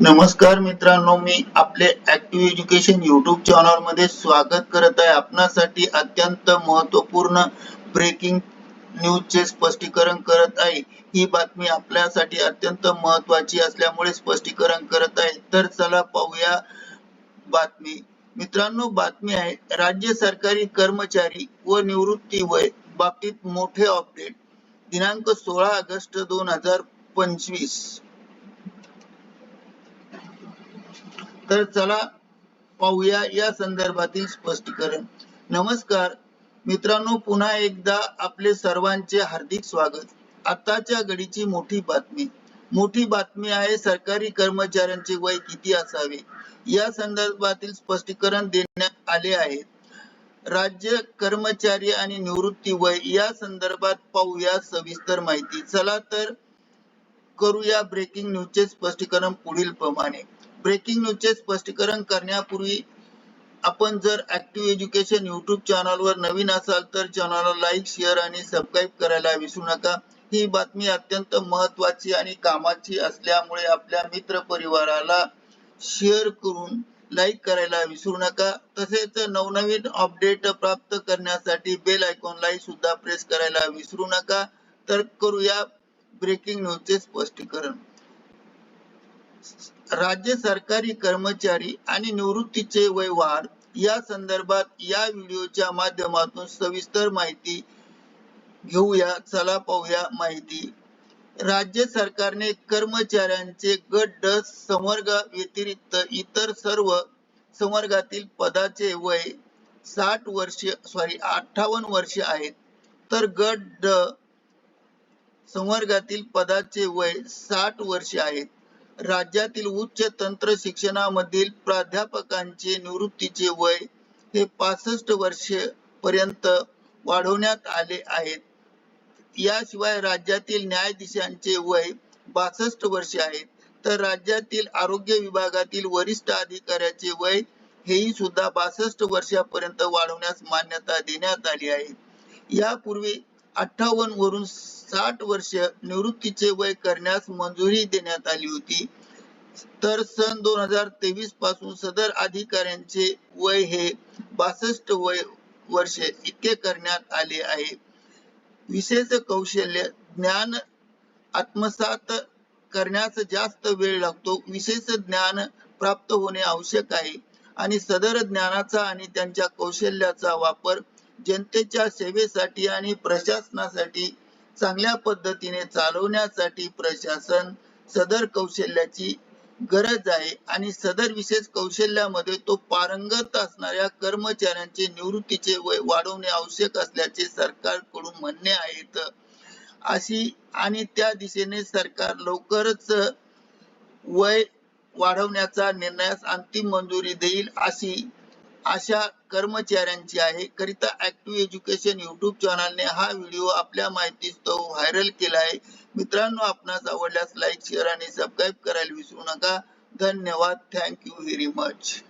नमस्कार मित्रांनो मी आपले ऍक्टिव्ह एज्युकेशन युट्यूब चॅनलमध्ये स्वागत करत आहे. आपणासाठी अत्यंत महत्त्वपूर्ण ब्रेकिंग न्यूजचे स्पष्टीकरण करत आहे. ही बातमी आपल्यासाठी अत्यंत महत्वाची असल्यामुळे स्पष्टीकरण करत आहे. तर चला पाहूया बातमी. मित्रांनो बातमी आहे राज्य सरकारी कर्मचारी व निवृत्ती वय बाबतीत मोठे अपडेट. दिनांक सोळा ऑगस्ट दोन हजार पंचवीस. तर चला पाहूया या संदर्भातील स्पष्टीकरण. नमस्कार. मित्रांनो पुन्हा एकदा आपले सर्वांचे हार्दिक स्वागत. आताच्या घडीची मोठी बातमी. मोठी बातमी आहे सरकारी कर्मचाऱ्यांचे वय किती असावे? या संदर्भातील स्पष्टीकरण देण्यात आले आहे. राज्य कर्मचारी आणि निवृत्ती वय या संदर्भात पाहूया सविस्तर माहिती. चला तर करूया ब्रेकिंग न्यूजचे स्पष्टीकरण पुढील प्रमाणे ब्रेकिंग न्यूजचे स्पष्टीकरण करण्यापूर्वी आपण जर ऍक्टिव्ह एज्युकेशन युट्यूब चॅनलवर नवीन असाल तर चॅनलला लाईक शेअर आणि सबस्क्राईब करायला विसरू नका. ही बातमी अत्यंत महत्वाची आणि कामाची असल्यामुळे आपल्या मित्र परिवाराला शेअर करून लाईक करायला विसरू नका. तसेच नवनवीन अपडेट प्राप्त करण्यासाठी बेल आयकॉनलाही सुद्धा प्रेस करायला विसरू नका. तर करूया ब्रेकिंग न्यूजचे स्पष्टीकरण. राज्य सरकारी कर्मचारी आणि निवृत्तीचे व्यवहार या संदर्भात या व्हिडिओच्या माध्यमातून सविस्तर माहिती घेऊया चला पाहूया माहिती. राज्य सरकारने कर्मचाऱ्यांचे गट ड संवर्ग व्यतिरिक्त इतर सर्व संवर्गातील पदाचे वय साठ वर्ष सॉरी अठ्ठावन्न वर्ष आहेत. तर गट ड संवर्गातील पदाचे वय साठ वर्षे आहेत. राज्यातील उच्च तंत्र शिक्षणामधील प्राध्यापकांचे निवृत्तीचे वय हे पासष्ट वर्षे पर्यंत वाढवण्यात आले आहेत. याशिवाय राज्यातील न्यायाधीशांचे वय बासष्ट वर्षे आहेत. तर राज्यातील आरोग्य विभागातील वरिष्ठ अधिकाऱ्याचे वय हेही सुद्धा बासष्ट वर्षापर्यंत वाढवण्यास मान्यता देण्यात आली आहे. यापूर्वी अठ्ठावन्न वरून साठ वर्ष निवृत्तीचे वय करण्यास मंजुरी देण्यात आली होती. तर सन दोन हजार तेवीसपासून सदर अधिकाऱ्यांचे वय हे बासष्ट वय वर्ष इतके करण्यात आले आहे. विशेष कौशल्य ज्ञान आत्मसात करण्यास जास्त वेळ लागतो. विशेष ज्ञान प्राप्त होणे आवश्यक आहे. आणि सदर ज्ञानाचा आणि त्यांच्या कौशल्याचा वापर जनतेच्या सेवेसाठी आणि प्रशासनासाठी चांगल्या पद्धतीने चालवण्यासाठी प्रशासन सदर कौशल्याची गरज आहे आणि सदर विशेष कौशल्यामध्ये तो पारंगत असणाऱ्या कर्मचाऱ्यांचे निवृत्तीचे वय वाढवणे आवश्यक असल्याचे सरकारकडून म्हणणे आहेत. अशी आणि त्या दिशेने सरकार लवकरच वय वाढवण्याचा निर्णयास अंतिम मंजुरी देईल अशी अशा कर्मचाऱ्यांची आहे. करिता ऍक्टिव्ह एज्युकेशन युट्यूब चॅनलने हा व्हिडिओ आपल्या माहितीस तो व्हायरल केला आहे. मित्रांनो आपणास आवडल्यास लाईक शेअर आणि सबस्क्राईब करायला विसरू नका. धन्यवाद. Thank you very much